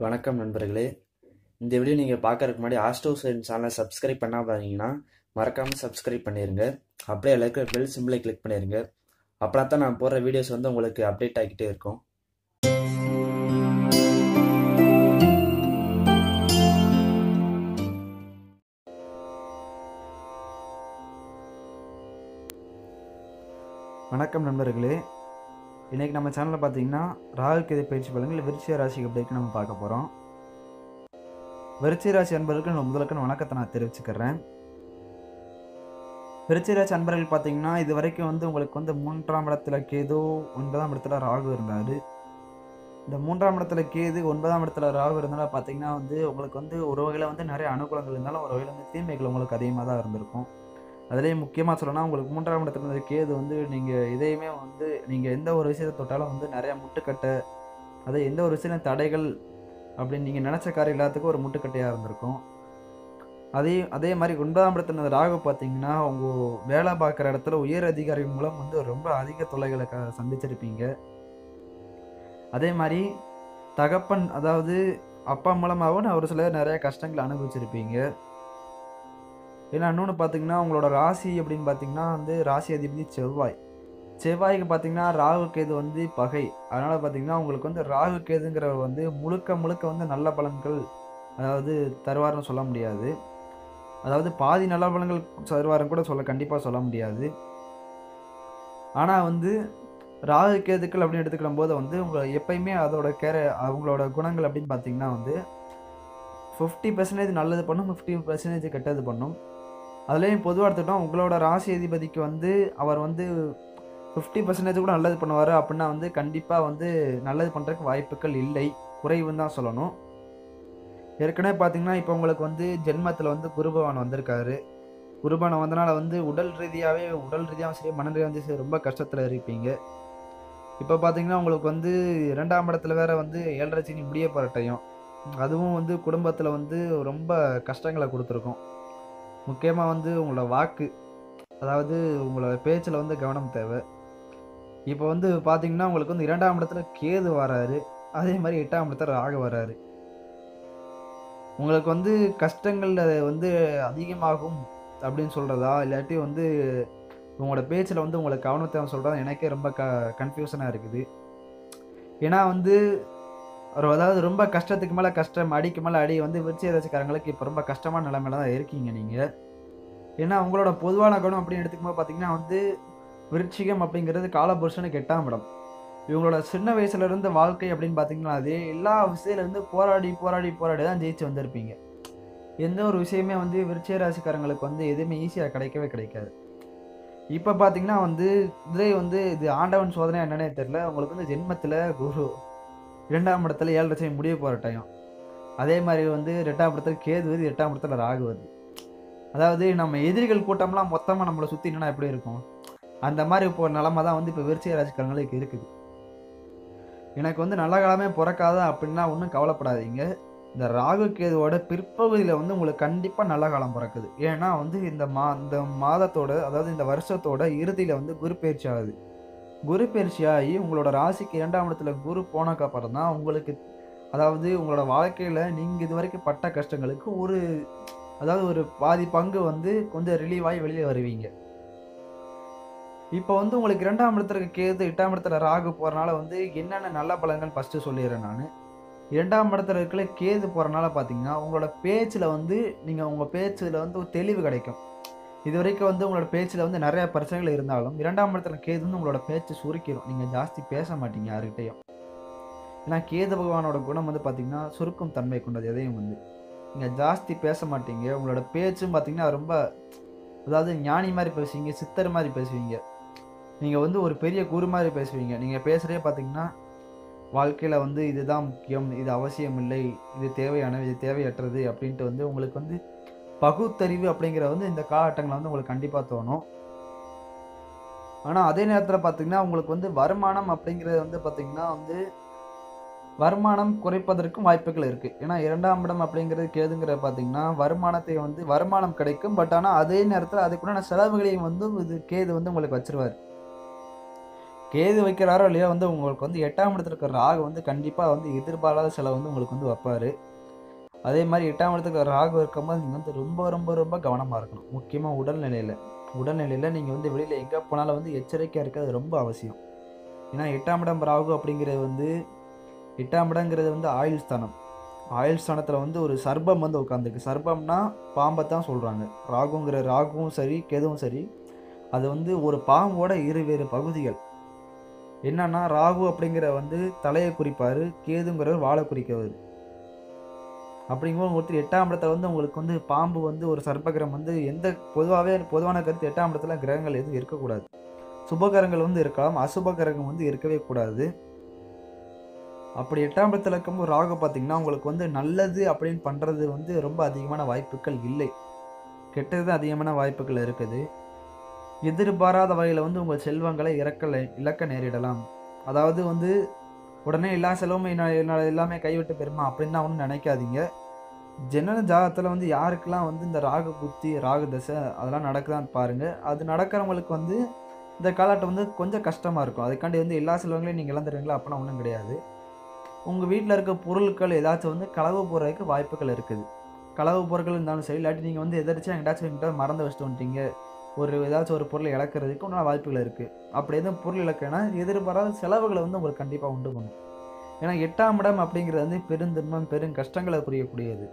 வணக்கம் நண்பர்களே. இந்த வீடியோ நீங்கள் பார்க்கறதுக்கு முன்னாடி ஆஸ்டோ சைன் சேனலை சப்ஸ்கிரைப் பண்ணாம இருந்தீங்கன்னா மறக்காமல் சப்ஸ்கிரைப் பண்ணிடுங்க அப்படியே எல்லாருக்கும் பெல் சிம்பிளை கிளிக் பண்ணிடுங்க அப்படின்னா தான் நான் போடுற வீடியோஸ் வந்து உங்களுக்கு அப்டேட் ஆகிக்கிட்டே இருக்கும். வணக்கம் நண்பர்களே. இன்றைக்கி நம்ம சேனலில் பார்த்தீங்கன்னா ராகு கேது பயிற்சி பலன்கள் விருச்சிய ராசிக்கு அப்படிக்கு நம்ம பார்க்க போகிறோம் விருச்சிய ராசி அன்பர்களுக்கு நான் முதலுக்கு வணக்கத்தை நான் தெரிவிச்சுக்கிறேன். விருச்சிய ராசி அன்பர்கள் பார்த்தீங்கன்னா இது வரைக்கும் வந்து உங்களுக்கு வந்து மூன்றாம் இடத்துல கேது ஒன்பதாம் இடத்துல ராகு இருந்தார். இந்த மூன்றாம் இடத்துல கேது ஒன்பதாம் இடத்துல ராகு இருந்தாலும் பார்த்தீங்கன்னா வந்து உங்களுக்கு வந்து ஒரு வகையில் வந்து நிறைய அனுகூலங்கள் இருந்தாலும் ஒரு வகையில் வந்து தீமைகள் உங்களுக்கு அதிகமாக தான் இருந்திருக்கும். அதுலேயும் முக்கியமாக சொல்லணும்னா உங்களுக்கு மூன்றாம் இடத்துல இருந்த கேது வந்து நீங்கள் இதையுமே வந்து நீங்கள் எந்த ஒரு விஷயத்தை தொட்டாலும் வந்து நிறையா முட்டுக்கட்டை அது எந்த ஒரு விஷயம் தடைகள் அப்படின்னு நீங்கள் நினச்ச காரியம் எல்லாத்துக்கும் ஒரு முட்டுக்கட்டையாக இருந்திருக்கும். அதே அதே மாதிரி ஒன்பதாம் இடத்துல இருந்த ராகு பார்த்தீங்கன்னா உங்கள் வேலை பார்க்குற இடத்துல உயர் அதிகாரி மூலம் வந்து ரொம்ப அதிக தொல்லைகளை க சந்திச்சிருப்பீங்க. அதே மாதிரி தகப்பன் அதாவது அப்பா மூலமாகவும் ஒரு சில நிறைய கஷ்டங்களை அனுபவிச்சிருப்பீங்க. ஏன்னா இன்னொன்று பார்த்தீங்கன்னா உங்களோட ராசி அப்படின்னு பார்த்தீங்கன்னா வந்து ராசி அதிபதி செவ்வாய். செவ்வாய்க்கு பார்த்தீங்கன்னா ராகு கேது வந்து பகை. அதனால் பார்த்தீங்கன்னா உங்களுக்கு வந்து ராகு கேதுங்கிறவர் வந்து முழுக்க முழுக்க வந்து நல்ல பலன்கள் அதாவது தருவார்னு சொல்ல முடியாது. அதாவது பாதி நல்ல பலன்கள் தருவாருன்னு கூட சொல்ல கண்டிப்பாக சொல்ல முடியாது. ஆனால் வந்து ராகு கேதுக்கள் அப்படின்னு எடுத்துக்கிடும் போது வந்து உங்களை எப்பயுமே அதோட கேர அவங்களோட குணங்கள் அப்படின்னு பார்த்தீங்கன்னா வந்து ஃபிஃப்டி பர்சன்டேஜ் நல்லது பண்ணும் ஃபிஃப்டி பர்சன்டேஜ் கெட்டது பண்ணும். அதுலேயும் பொதுவாக எடுத்துக்கிட்டோம் உங்களோட ராசி அதிபதிக்கு வந்து அவர் வந்து ஃபிஃப்டி பர்சன்டேஜ் கூட நல்லது பண்ணுவார் அப்படின்னா வந்து கண்டிப்பாக வந்து நல்லது பண்ணுறதுக்கு வாய்ப்புகள் இல்லை. குறைவுன்னு தான் சொல்லணும். ஏற்கனவே பார்த்தீங்கன்னா இப்போ உங்களுக்கு வந்து ஜென்மத்தில் வந்து குருபவான் வந்திருக்காரு. குருபவான் வந்தனால வந்து உடல் ரீதியாகவே உடல் ரீதியாகவும் சரி மன ரீதியாகவும் சரி ரொம்ப கஷ்டத்தில் இருப்பீங்க. இப்போ பார்த்தீங்கன்னா உங்களுக்கு வந்து இரண்டாம் இடத்துல வேற வந்து ஏழரை சனி முடிய போகிற டைம் அதுவும் வந்து குடும்பத்தில் வந்து ரொம்ப கஷ்டங்களை கொடுத்துருக்கோம். முக்கியமாக வந்து உங்களோட வாக்கு அதாவது உங்களோட பேச்சில் வந்து கவனம் தேவை. இப்போ வந்து பார்த்தீங்கன்னா உங்களுக்கு வந்து இரண்டாம் இடத்துல கேது வராரு அதே மாதிரி எட்டாம் இடத்துல ராக வராரு. உங்களுக்கு வந்து கஷ்டங்கள் வந்து அதிகமாகும் அப்படின்னு சொல்கிறதா இல்லாட்டி வந்து உங்களோட பேச்சில் வந்து உங்களுக்கு கவனத்தை சொல்கிறதா எனக்கே ரொம்ப க கன்ஃபியூஷனாக இருக்குது. ஏன்னா வந்து ஒரு அதாவது ரொம்ப கஷ்டத்துக்கு மேலே கஷ்டம் அடிக்கு மேலே அடி வந்து விருச்சிக ராசிக்காரங்களுக்கு இப்போ ரொம்ப கஷ்டமான நிலைமையில தான் இருக்கீங்க நீங்கள் ஏன்னா உங்களோட பொதுவான குணம் அப்படின்னு எடுத்துக்கும்போது பார்த்தீங்கன்னா வந்து விருச்சிகம் அப்படிங்கிறது காலபுருஷனுக்கு எட்டாம் இடம். இவங்களோட சின்ன வயசுலேருந்து வாழ்க்கை அப்படின்னு பார்த்தீங்கன்னா அது எல்லா விஷயத்துலேருந்து போராடி போராடி போராடி தான் ஜெயிச்சு வந்திருப்பீங்க. எந்த ஒரு விஷயமே வந்து விருச்சிக ராசிக்காரங்களுக்கு வந்து எதுவுமே ஈஸியாக கிடைக்கவே கிடைக்காது. இப்போ பார்த்தீங்கன்னா வந்து இதே வந்து இது ஆண்டவன் சோதனை என்னன்னே தெரில உங்களுக்கு வந்து ஜென்மத்தில் குரு இரண்டாம் இடத்துல ஏழு லட்சம் முடிய போகிற டைம் அதே மாதிரி வந்து ரெண்டாம் இடத்துல கேது வருது எட்டாம் இடத்துல ராகு வருது. அதாவது நம்ம எதிரிகள் கூட்டம்லாம் மொத்தமாக நம்மளை சுற்றி என்னன்னா எப்படி இருக்கும்? அந்த மாதிரி இப்போ நிலமை தான் வந்து இப்போ விருச்சிக ராசிக்காரங்களுக்கு இருக்குது. எனக்கு வந்து நல்ல காலமே பிறக்காத அப்படின்னா ஒன்றும் கவலைப்படாதீங்க. இந்த ராகு கேதுவோட பிற்பகுதியில் வந்து உங்களுக்கு கண்டிப்பாக நல்ல காலம் பிறக்குது. ஏன்னா வந்து இந்த மா இந்த மாதத்தோட அதாவது இந்த வருஷத்தோட இறுதியில் வந்து குரு பயிற்சி ஆகுது. குரு பயிற்சி ஆகி உங்களோட ராசிக்கு இரண்டாம் இடத்துல குரு போனக்கப்புறம் தான் உங்களுக்கு அதாவது உங்களோட வாழ்க்கையில் நீங்கள் இது வரைக்கும் பட்ட கஷ்டங்களுக்கு ஒரு அதாவது ஒரு பாதி பங்கு வந்து கொஞ்சம் ரிலீவ் ஆகி வெளியே வருவீங்க. இப்போ வந்து உங்களுக்கு இரண்டாம் இடத்துல இருக்க கேது எட்டாம் இடத்துல ராகு போகிறனால வந்து என்னென்ன நல்ல பலன்கள் ஃபஸ்ட்டு சொல்லிடுறேன் நான். இரண்டாம் இடத்துல இருக்கிற கேது போகிறனால பார்த்தீங்கன்னா உங்களோட பேச்சில் வந்து நீங்கள் உங்கள் பேச்சில் வந்து ஒரு தெளிவு கிடைக்கும். இது வரைக்கும் வந்து உங்களோட பேச்சில் வந்து நிறைய பிரச்சனைகள் இருந்தாலும் இரண்டாம் இடத்துல கேது வந்து உங்களோட பேச்சு சுருக்கிடும் நீங்கள் ஜாஸ்தி பேச மாட்டீங்க யாருக்கிட்டையும் ஏன்னா கேது பகவானோட குணம் வந்து பார்த்தீங்கன்னா சுருக்கும் தன்மை கொண்டது எதையும் வந்து. நீங்கள் ஜாஸ்தி பேச மாட்டீங்க. உங்களோட பேச்சும் பார்த்தீங்கன்னா ரொம்ப அதாவது ஞானி மாதிரி பேசுவீங்க சித்தர் மாதிரி பேசுவீங்க. நீங்கள் வந்து ஒரு பெரிய குரு மாதிரி பேசுவீங்க. நீங்கள் பேசுகிறே பார்த்தீங்கன்னா வாழ்க்கையில் வந்து இதுதான் முக்கியம் இது அவசியம் இல்லை இது தேவையானது இது தேவையற்றது அப்படின்ட்டு வந்து உங்களுக்கு வந்து பகுத்தறிவு அப்படிங்கிற வந்து இந்த காலகட்டங்களில் வந்து உங்களுக்கு கண்டிப்பாக தோணும். ஆனால் அதே நேரத்தில் பார்த்தீங்கன்னா உங்களுக்கு வந்து வருமானம் அப்படிங்கிறது வந்து பார்த்திங்கன்னா வந்து வருமானம் குறைப்பதற்கும் வாய்ப்புகள் இருக்குது ஏன்னா இரண்டாம் இடம் அப்படிங்கிறது கேதுங்கிற பார்த்தீங்கன்னா வருமானத்தை வந்து வருமானம் கிடைக்கும். பட் ஆனால் அதே நேரத்தில் அதுக்குண்டான செலவுகளையும் வந்து இது கேது வந்து உங்களுக்கு வச்சிருவார். கேது வைக்கிறாரோ இல்லையோ வந்து உங்களுக்கு வந்து எட்டாம் இடத்துல இருக்கிற ராகு வந்து கண்டிப்பாக வந்து எதிர்பாராத செலவு வந்து உங்களுக்கு வந்து வைப்பார். அதே மாதிரி எட்டாம் இடத்துக்கு ராகு இருக்கும்போது நீங்கள் வந்து ரொம்ப ரொம்ப ரொம்ப கவனமாக இருக்கணும். முக்கியமாக உடல்நிலையில். உடல்நிலையில் நீங்கள் வந்து வெளியில் எங்கே போனாலும் வந்து எச்சரிக்கையாக இருக்கிறது ரொம்ப அவசியம். ஏன்னா எட்டாம் இடம் ராகு அப்படிங்கிறது வந்து எட்டாம் இடங்கிறது வந்து ஆயுள் ஸ்தானம். ஆயுள் ஸ்தானத்தில் வந்து ஒரு சர்பம் வந்து உட்காந்துருக்கு சர்பம்னா பாம்பை தான் சொல்கிறாங்க ராகுங்கிற ராகுவும் சரி கேதுவும் சரி அது வந்து ஒரு பாம்போட இரு வேறு பகுதிகள். என்னன்னா ராகு அப்படிங்கிற வந்து தலையை குறிப்பார் கேதுங்கிறவர் வாழை குறிக்கவர். அப்படிங்கும்போது ஒருத்தர் எட்டாம் இடத்துல வந்து உங்களுக்கு வந்து பாம்பு வந்து ஒரு சர்ப்பகிரகம் வந்து எந்த பொதுவாகவே பொதுவான கருத்து எட்டாம் இடத்துல கிரகங்கள் எதுவும் இருக்கக்கூடாது. சுபகரங்கள் வந்து இருக்கலாம் அசுப கிரகம் வந்து இருக்கவே கூடாது. அப்படி எட்டாம் இடத்துல இருக்கும்போது ராகு பார்த்திங்கன்னா உங்களுக்கு வந்து நல்லது அப்படின்னு பண்ணுறது வந்து ரொம்ப அதிகமான வாய்ப்புகள் இல்லை. கெட்டது அதிகமான வாய்ப்புகள் இருக்குது. எதிர்பாராத வகையில் வந்து உங்கள் செல்வங்களை இறக்கலை இழக்க நேரிடலாம். அதாவது வந்து உடனே எல்லா செலவும் என்ன என்னோட எல்லாமே கைவிட்டு பெருமா. அப்படின்னு ஒன்றும் நினைக்காதீங்க. ஜெனன ஜாதகத்தில் வந்து யாருக்கெல்லாம் வந்து இந்த ராகு புத்தி ராகு தசை அதெல்லாம் நடக்குதான்னு பாருங்கள் அது நடக்கிறவங்களுக்கு வந்து இந்த காலகட்டம் வந்து கொஞ்சம் கஷ்டமாக இருக்கும். அதுக்காண்டி வந்து எல்லா செல்வங்களையும் நீங்கள் இழந்துருவீங்களா அப்படின்னா ஒன்றும் கிடையாது. உங்கள் வீட்டில் இருக்க பொருட்கள் ஏதாச்சும் வந்து களவு போகிறதுக்கு வாய்ப்புகள் இருக்குது. களவு பொருட்கள் இருந்தாலும் சரி இல்லாட்டி நீங்கள் வந்து எதிர்த்து எங்கிட்டாச்சும் எங்கிட்ட மறந்து வச்சுட்டு வந்துட்டீங்க. ஒரு ஏதாச்சும் ஒரு பொருளை இழக்கிறதுக்கு உண்டான வாய்ப்புகள் இருக்குது அப்படி எதுவும் பொருள் இழக்கனா எதிர்பாராத செலவுகளை வந்து உங்களுக்கு கண்டிப்பாக உண்டு பண்ணும். ஏன்னா எட்டாம் இடம் அப்படிங்கிறது வந்து பெருந்தின்மம் பெரும் கஷ்டங்களை புரியக்கூடியது.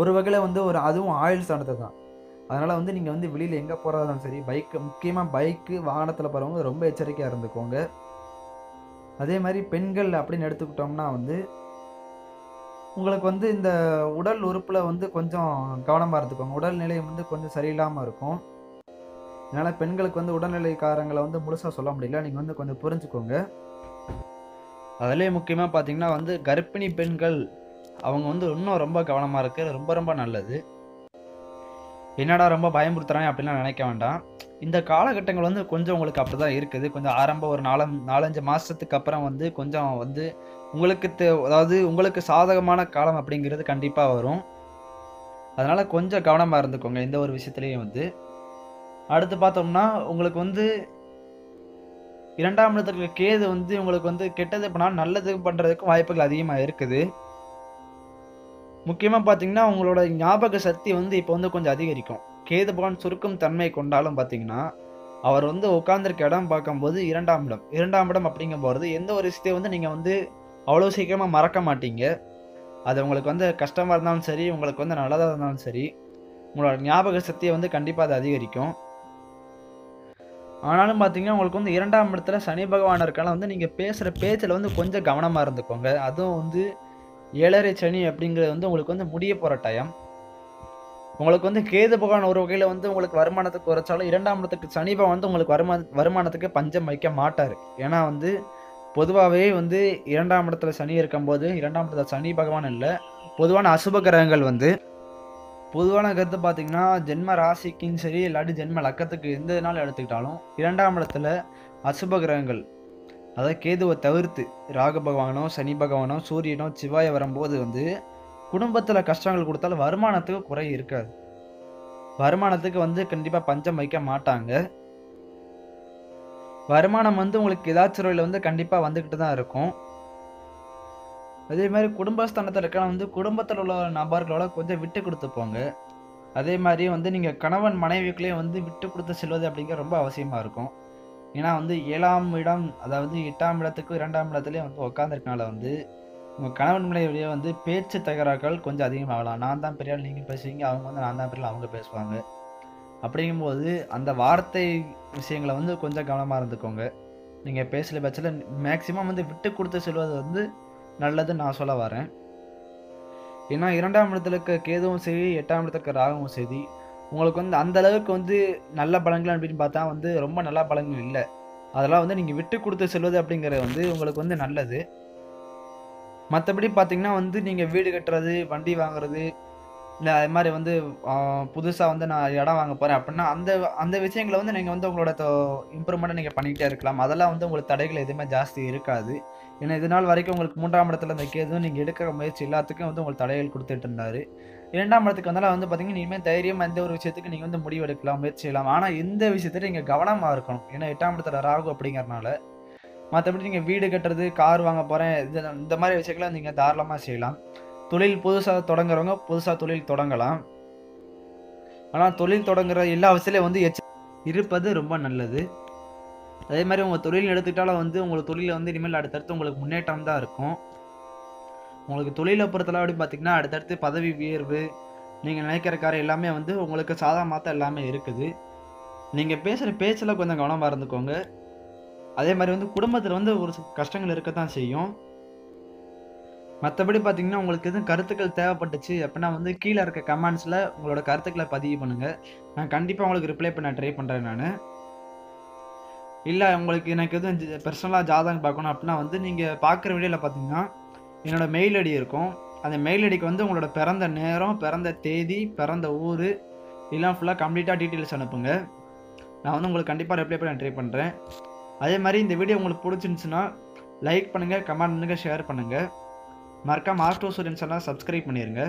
ஒரு வகையில் வந்து ஒரு அதுவும் ஆயுள் சாணத்தை தான். அதனால் வந்து நீங்கள் வந்து வெளியில் எங்கே போகிறதாலும் சரி பைக்கு முக்கியமாக பைக்கு வாகனத்தில் போகிறவங்க ரொம்ப எச்சரிக்கையாக இருந்துக்கோங்க. அதே மாதிரி பெண்கள் அப்படின்னு எடுத்துக்கிட்டோம்னா வந்து உங்களுக்கு வந்து இந்த உடல் உறுப்பில் வந்து கொஞ்சம் கவனமாக இருந்துக்கோங்க. உடல்நிலை வந்து கொஞ்சம் சரியில்லாமல் இருக்கும். அதனால் பெண்களுக்கு வந்து உடல்நிலைக்காரங்களை வந்து முழுசாக சொல்ல முடியல. நீங்கள் வந்து கொஞ்சம் புரிஞ்சுக்கோங்க. அதிலே முக்கியமாக பார்த்தீங்கன்னா வந்து கர்ப்பிணி பெண்கள் அவங்க வந்து இன்னும் ரொம்ப கவனமாக இருக்குது ரொம்ப ரொம்ப நல்லது. என்னடா ரொம்ப பயமுறுத்துறாங்க அப்படிலாம் நினைக்க வேண்டாம். இந்த காலகட்டங்கள் வந்து கொஞ்சம் உங்களுக்கு அப்படி தான் இருக்குது. கொஞ்சம் ஆரம்ப ஒரு நாலு நாலஞ்சு மாதத்துக்கு அப்புறம் வந்து கொஞ்சம் வந்து உங்களுக்கு அதாவது உங்களுக்கு சாதகமான காலம் அப்படிங்கிறது கண்டிப்பாக வரும். அதனால் கொஞ்சம் கவனமாக இருந்துக்கோங்க எந்த ஒரு விஷயத்துலையும் வந்து. அடுத்து பார்த்தோம்னா உங்களுக்கு வந்து இரண்டாம் இடத்துல கேது வந்து உங்களுக்கு வந்து கெட்டது பண்ணால் நல்லது பண்ணுறதுக்கும் வாய்ப்புகள் அதிகமாக இருக்குது. முக்கியமாக பார்த்தீங்கன்னா உங்களோட ஞாபக சக்தி வந்து இப்போ வந்து கொஞ்சம் அதிகரிக்கும். கேதுபான் சுருக்கும் தன்மை கொண்டாலும் பார்த்தீங்கன்னா அவர் வந்து உட்காந்துருக்க இடம் பார்க்கும்போது இரண்டாம் இடம். இரண்டாம் இடம் அப்படிங்கும்போது எந்த ஒரு விஷயத்தையும் வந்து நீங்கள் வந்து அவ்வளோ சீக்கிரமாக மறக்க மாட்டீங்க. அது உங்களுக்கு வந்து கஷ்டமாக இருந்தாலும் சரி உங்களுக்கு வந்து நல்லதாக இருந்தாலும் சரி உங்களோட ஞாபக சக்தியை வந்து கண்டிப்பாக அது அதிகரிக்கும். ஆனாலும் பார்த்தீங்கன்னா உங்களுக்கு வந்து இரண்டாம் இடத்துல சனி பகவான் இருக்கால வந்து நீங்கள் பேசுகிற பேச்சில் வந்து கொஞ்சம் கவனமாக இருந்துக்கோங்க. அதுவும் வந்து ஏழரை சனி அப்படிங்கிறது வந்து உங்களுக்கு வந்து முடிய போகிற டைம் உங்களுக்கு வந்து கேது பகவான் ஒரு வகையில் வந்து உங்களுக்கு வருமானத்துக்கு குறைச்சாலும் இரண்டாம் இடத்துக்கு சனி வந்து உங்களுக்கு வருமா வருமானத்துக்கு பஞ்சம் வைக்க மாட்டார். ஏன்னா வந்து பொதுவாகவே வந்து இரண்டாம் இடத்துல சனி இருக்கும்போது இரண்டாம் இடத்துல சனி பகவான் இல்லை. பொதுவான அசுப கிரகங்கள் வந்து பொதுவான கருத்து பார்த்தீங்கன்னா ஜென்ம ராசிக்கும் சரி இல்லாட்டி ஜென்ம லக்கத்துக்கு எந்த நாள் எடுத்துக்கிட்டாலும் இரண்டாம் இடத்துல அசுப கிரகங்கள் அதாவது கேதுவை தவிர்த்து ராகு பகவானோ சனி பகவானோ சூரியனோ சிவாய வரும்போது வந்து குடும்பத்தில் கஷ்டங்கள் கொடுத்தாலும் வருமானத்துக்கு குறை இருக்காது. வருமானத்துக்கு வந்து கண்டிப்பாக பஞ்சம் வைக்க மாட்டாங்க. வருமானம் வந்து உங்களுக்கு ஏதாச்சும் வழியில் வந்து கண்டிப்பாக வந்துக்கிட்டு தான் இருக்கும். அதே மாதிரி குடும்பஸ்தானத்தில் இருக்க வந்து குடும்பத்தில் உள்ள நபர்களோட கொஞ்சம் விட்டு கொடுத்து போங்க. அதே மாதிரி வந்து நீங்கள் கணவன் மனைவிக்குள்ளேயே வந்து விட்டு கொடுத்து செல்வது அப்படிங்கிற ரொம்ப அவசியமாக இருக்கும். ஏன்னா வந்து ஏழாம் இடம் அதாவது எட்டாம் இடத்துக்கு இரண்டாம் இடத்துலேயே வந்து உட்காந்துருக்கனால வந்து உங்கள் கணவன் மனைவியே வந்து பேச்சு தகராறுகள் கொஞ்சம் அதிகமாகலாம். நான் தான் பெரியால் நீங்கள் பேசுவீங்க. அவங்க வந்து நான் தான் பெரியால் அவங்க பேசுவாங்க. அப்படிங்கும்போது அந்த வார்த்தை விஷயங்களை வந்து கொஞ்சம் கவனமாக இருந்துக்கோங்க. நீங்கள் பேசல பட்சத்தில் மேக்ஸிமம் வந்து விட்டு கொடுத்து செல்வது வந்து நல்லதுன்னு நான் சொல்ல வரேன். ஏன்னா இரண்டாம் இடத்துல இருக்க கேதுவும் சரி எட்டாம் இடத்துல இருக்க ராகவும் சரி உங்களுக்கு வந்து அந்த அளவுக்கு வந்து நல்ல பலன்கள் அப்படின்னு பார்த்தா வந்து ரொம்ப நல்ல பலன்கள் இல்லை. அதெல்லாம் வந்து நீங்கள் விட்டு கொடுத்து செல்வது அப்படிங்கிறது வந்து உங்களுக்கு வந்து நல்லது. மற்றபடி பார்த்தீங்கன்னா வந்து நீங்கள் வீடு கட்டுறது வண்டி வாங்குறது இல்லை அது மாதிரி வந்து புதுசாக வந்து நான் இடம் வாங்க போகிறேன் அப்படின்னா அந்த அந்த விஷயங்களை வந்து நீங்கள் வந்து உங்களோட இம்ப்ரூவ்மெண்ட்டை நீங்கள் பண்ணிக்கிட்டே இருக்கலாம். அதெல்லாம் வந்து உங்களுக்கு தடைகள் எதுவுமே ஜாஸ்தி இருக்காது. ஏன்னா இது நாள் வரைக்கும் உங்களுக்கு மூன்றாம் இடத்துல இந்த கேதும் நீங்கள் எடுக்கிற முயற்சி எல்லாத்துக்கும் வந்து உங்களுக்கு தடைகள் கொடுத்துட்டு இருந்தார். இரண்டாம் இடத்துக்கு வந்தாலும் வந்து பார்த்தீங்கன்னா இனிமேல் தைரியம் எந்த ஒரு விஷயத்துக்கு நீங்கள் வந்து முடிவு எடுக்கலாம் முயற்சி செய்யலாம். ஆனால் இந்த விஷயத்தில் நீங்கள் கவனமாக இருக்கணும். ஏன்னா எட்டாம் இடத்துல ராகு அப்படிங்கிறனால மற்றபடி நீங்கள் வீடு கட்டுறது கார் வாங்க போகிறேன் இது இந்த மாதிரி விஷயங்களை நீங்கள் தாராளமாக செய்யலாம். தொழில் புதுசாக தொடங்குறவங்க புதுசாக தொழில் தொடங்கலாம். ஆனால் தொழில் தொடங்குற எல்லா விஷயத்துலையும் வந்து எச்ச இருப்பது ரொம்ப நல்லது. அதே மாதிரி உங்கள் தொழில் எடுத்துக்கிட்டாலும் வந்து உங்களுக்கு தொழிலில் வந்து இனிமேல் அடுத்தடுத்து உங்களுக்கு முன்னேற்றம் தான் இருக்கும். உங்களுக்கு தொழிலை பொறுத்தளவு அப்படின்னு பார்த்தீங்கன்னா அடுத்தடுத்து பதவி உயர்வு நீங்கள் நினைக்கிற காரியம் எல்லாமே வந்து உங்களுக்கு சாதகமாக எல்லாமே இருக்குது. நீங்கள் பேசுகிற பேச்சில் கொஞ்சம் கவனமாக இருந்துக்கோங்க. அதே மாதிரி வந்து குடும்பத்தில் வந்து ஒரு கஷ்டங்கள் இருக்க தான் செய்யும். மற்றபடி பார்த்தீங்கன்னா உங்களுக்கு எதுவும் கருத்துக்கள் தேவைப்பட்டுச்சு அப்படின்னா வந்து கீழே இருக்க கமெண்ட்ஸில் உங்களோட கருத்துக்களை பதிவு பண்ணுங்கள் நான் கண்டிப்பாக உங்களுக்கு ரிப்ளை பண்ண ட்ரை பண்ணுறேன் நான். இல்லை உங்களுக்கு எனக்கு எதுவும் பர்சனலாக ஜாதகம் பார்க்கணும் அப்படின்னா வந்து நீங்கள் பார்க்குற வீடியோவில் பார்த்தீங்கன்னா என்னோட மெயில் ஐடி இருக்கும். அந்த மெயில் ஐடிக்கு வந்து உங்களோட பிறந்த நேரம் பிறந்த தேதி பிறந்த ஊர் இதெல்லாம் ஃபுல்லாக கம்ப்ளீட்டாக டீட்டெயில்ஸ் அனுப்புங்க. நான் வந்து உங்களுக்கு கண்டிப்பாக ரிப்ளை பண்ண ட்ரை பண்ணுறேன் அதே மாதிரி இந்த வீடியோ உங்களுக்கு பிடிச்சிருந்துச்சுன்னா லைக் பண்ணுங்கள் கமெண்ட் பண்ணுங்கள் ஷேர் பண்ணுங்கள் மறக்காம ஆஸ்ட்ரோ ஸ்டூடெண்ட்ஸ் எல்லாம் சப்ஸ்கிரைப் பண்ணிடுங்க